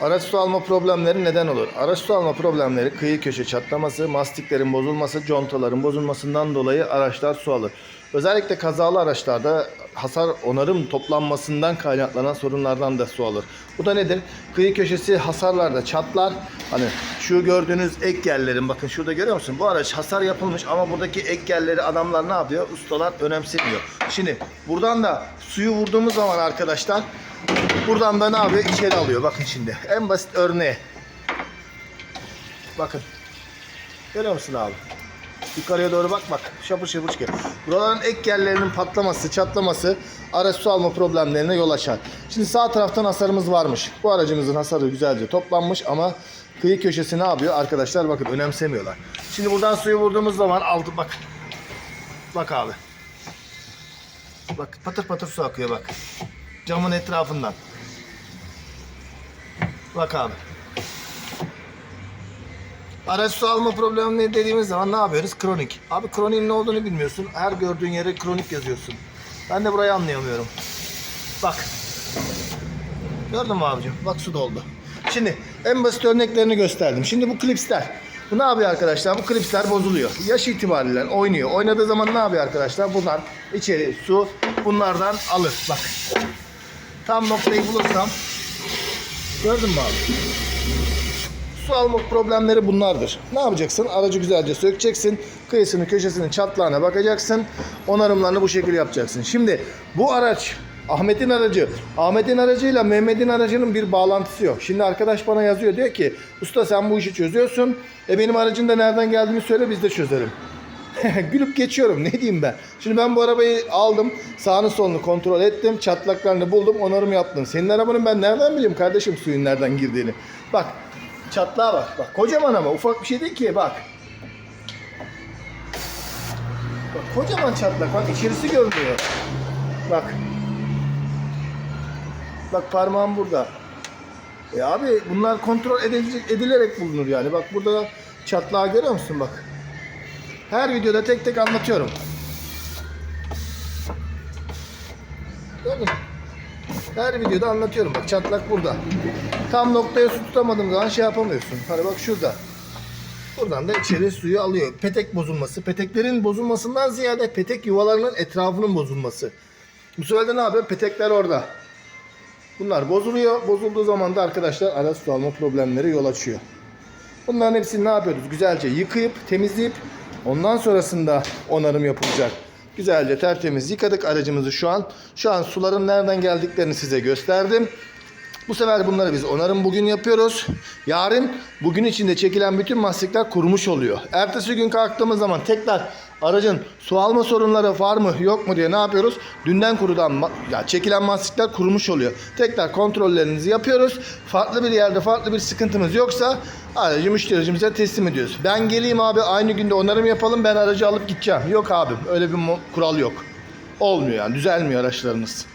Araç su alma problemleri neden olur? Araç su alma problemleri kıyı köşe çatlaması, mastiklerin bozulması, contaların bozulmasından dolayı araçlar su alır. Özellikle kazalı araçlarda hasar onarım toplanmasından kaynaklanan sorunlardan da su alır. Bu da nedir? Kıyı köşesi hasarlarda çatlar. Hani şu gördüğünüz ek yerlerin bakın şurada görüyor musun? Bu araç hasar yapılmış ama buradaki ek yerleri adamlar ne yapıyor? Ustalar önemsemiyor. Şimdi buradan da suyu vurduğumuz zaman arkadaşlar Buradan da ne yapıyor? İçeri alıyor. Bakın şimdi. En basit örneği. Bakın. Görüyor musun abi? Yukarıya doğru bak bak. Şapır şapır çıkıyor. Buraların ek yerlerinin patlaması, çatlaması araç su alma problemlerine yol açar. Şimdi sağ taraftan hasarımız varmış. Bu aracımızın hasarı güzelce toplanmış ama kıyı köşesi ne yapıyor? Arkadaşlar bakın önemsemiyorlar. Şimdi buradan suyu vurduğumuz zaman aldı bak. Bak abi. Bak patır patır su akıyor bak. Camın etrafından. Bak abi. Araç alma problemi dediğimiz zaman ne yapıyoruz? Kronik. Abi kroniğin ne olduğunu bilmiyorsun. Her gördüğün yere kronik yazıyorsun. Ben de burayı anlayamıyorum. Bak. Gördün mü abicim? Bak su doldu. Şimdi en basit örneklerini gösterdim. Şimdi bu klipsler. Bu ne yapıyor arkadaşlar? Bu klipsler bozuluyor. Yaş itibariyle oynuyor. Oynadığı zaman ne yapıyor arkadaşlar? Bunlar içeri su bunlardan alır. Bak. Tam noktayı bulursam Gördün mü abi? Su alma problemleri bunlardır. Ne yapacaksın? Aracı güzelce sökeceksin. Kıyısını, köşesini, çatlağına bakacaksın. Onarımlarını bu şekilde yapacaksın. Şimdi bu araç Ahmet'in aracı. Ahmet'in aracıyla Mehmet'in aracının bir bağlantısı yok. Şimdi arkadaş bana yazıyor diyor ki usta sen bu işi çözüyorsun. E benim aracın da nereden geldiğini söyle biz de çözelim. Gülüp geçiyorum ne diyeyim ben. Şimdi ben bu arabayı aldım. Sağını solunu kontrol ettim. Çatlaklarını buldum. Onarım yaptım. Senin arabanın ben nereden bileyim kardeşim suyun nereden girdiğini. Bak çatlağa bak. Bak kocaman ama ufak bir şey değil ki bak. Bak kocaman çatlak. Bak içerisi görünüyor. Bak. Bak parmağım burada. E abi bunlar kontrol edilecek, edilerek bulunur yani. Bak burada çatlağı görüyor musun bak. Her videoda tek tek anlatıyorum. Her videoda anlatıyorum. Bak çatlak burada. Tam noktaya su tutamadığım zaman şey yapamıyorsun. Hani bak şurada. Buradan da içeri suyu alıyor. Petek bozulması. Peteklerin bozulmasından ziyade petek yuvalarının etrafının bozulması. Bu sefer de ne yapıyor? Petekler orada. Bunlar bozuluyor. Bozulduğu zaman da arkadaşlar araç su alma problemleri yol açıyor. Bunların hepsini ne yapıyoruz? Güzelce yıkayıp, temizleyip ondan sonrasında onarım yapılacak. Güzelce tertemiz yıkadık aracımızı şu an. Şu an suların nereden geldiklerini size gösterdim. Bu sefer bunları biz onarım bugün yapıyoruz. Yarın bugün içinde çekilen bütün mastikler kurumuş oluyor. Ertesi gün kalktığımız zaman tekrar aracın su alma sorunları var mı yok mu diye ne yapıyoruz? Dünden kurudan ya çekilen mastikler kurumuş oluyor. Tekrar kontrollerinizi yapıyoruz. Farklı bir yerde farklı bir sıkıntımız yoksa aracı müştericimize teslim ediyoruz. Ben geleyim abi aynı günde onarım yapalım ben aracı alıp gideceğim. Yok abim öyle bir kural yok. Olmuyor yani düzelmiyor araçlarınız.